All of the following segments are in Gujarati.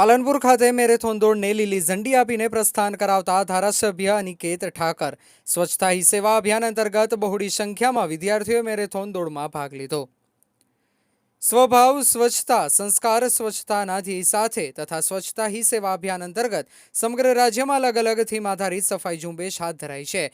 પાલનપુર ખાતે મેરેથોન દોડને લીલી ઝંડી આપીને પ્રસ્થાન કરાવતા ધારાસભ્ય અનિકેત ઠાકર. સ્વચ્છતા હી સેવા અભિયાન અંતર્ગત બહોળી સંખ્યામાં વિદ્યાર્થીઓએ મેરેથોન દોડમાં ભાગ લીધો. સ્વભાવ, સ્વચ્છતા, સંસ્કાર સ્વચ્છતાના ધ્યેય સાથે તથા સ્વચ્છતા હી સેવા અભિયાન અંતર્ગત સમગ્ર રાજ્યમાં અલગ અલગ થીમ આધારિત સફાઈ ઝુંબેશ હાથ ધરાઈ છે.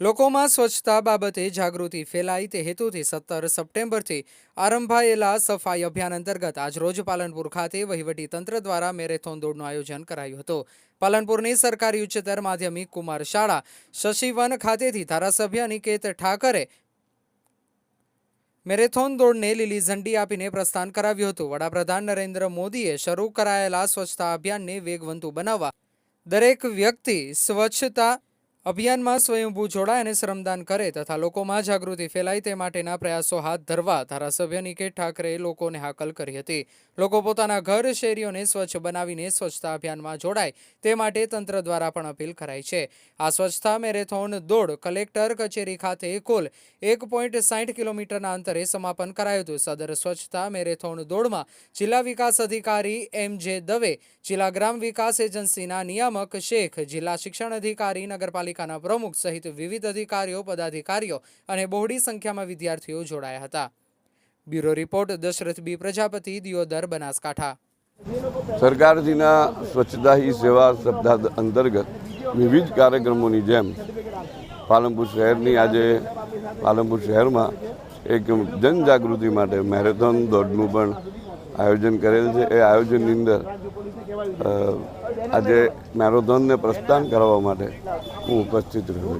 લોકોમાં સ્વચ્છતા બાબતે જાગૃતિ ફેલાય તે હેતુથી સત્તર સપ્ટેમ્બરથી આરંભાયેલા સફાઈ અભિયાન અંતર્ગત આજરોજ પાલનપુર ખાતે તંત્ર દ્વારા મેરેથોન દોડનું આયોજન કરાયું હતું. પાલનપુરની સરકારી ઉચ્ચતર માધ્યમિક કુમાર શાળા શશિવન ખાતેથી ધારાસભ્ય અનિકેત ઠાકરે મેરેથોન દોડને લીલી ઝંડી આપીને પ્રસ્થાન કરાવ્યું હતું. વડાપ્રધાન નરેન્દ્ર મોદીએ શરૂ કરાયેલા સ્વચ્છતા અભિયાનને વેગવંતુ બનાવવા દરેક વ્યક્તિ સ્વચ્છતા અભિયાનમાં સ્વયંભૂ જોડાય અને શ્રમદાન કરે તથા લોકોમાં જાગૃતિ ફેલાય તે માટેના પ્રયાસો હાથ ધરવા ધારાસભ્ય નિકેત ઠાકરેએ લોકોને હાકલ કરી હતી. લોકો પોતાના ઘર, શેરીઓને સ્વચ્છ બનાવીને સ્વચ્છતા અભિયાનમાં જોડાય તે માટે તંત્ર દ્વારા પણ અપીલ કરાઈ છે. આ સ્વચ્છતા મેરેથોન દોડ કલેક્ટર કચેરી ખાતે કુલ એક પોઈન્ટ સાઠ કિલોમીટરના અંતરે સમાપન કરાયું હતું. સદર સ્વચ્છતા મેરેથોન દોડમાં જિલ્લા વિકાસ અધિકારી એમ જે દવે, જિલ્લા ગ્રામ વિકાસ એજન્સીના નિયામક શેખ, જિલ્લા શિક્ષણ અધિકારી નગરપાલિકાના પ્રમુખ સહિત વિવિધ અધિકારીઓ, પદાધિકારીઓ અને બહોળી સંખ્યામાં વિદ્યાર્થીઓ જોડાયા હતા. Bureau report, Dashrath B Prajapati, Deodar, Banaskantha. સરકારજીના સ્વચ્છતા હી સેવા સપ્તાહ અંતર્ગત વિવિધ કાર્યક્રમોની જેમ પાલનપુર શહેરની આજે પાલનપુર શહેરમાં એક જનજાગૃતિ માટે મેરેથોન દોડનું પણ આયોજન કરેલ છે. એ આયોજનની અંદર આજે મેરેથોનને પ્રસ્થાન કરાવવા માટે હું ઉપસ્થિત રહ્યો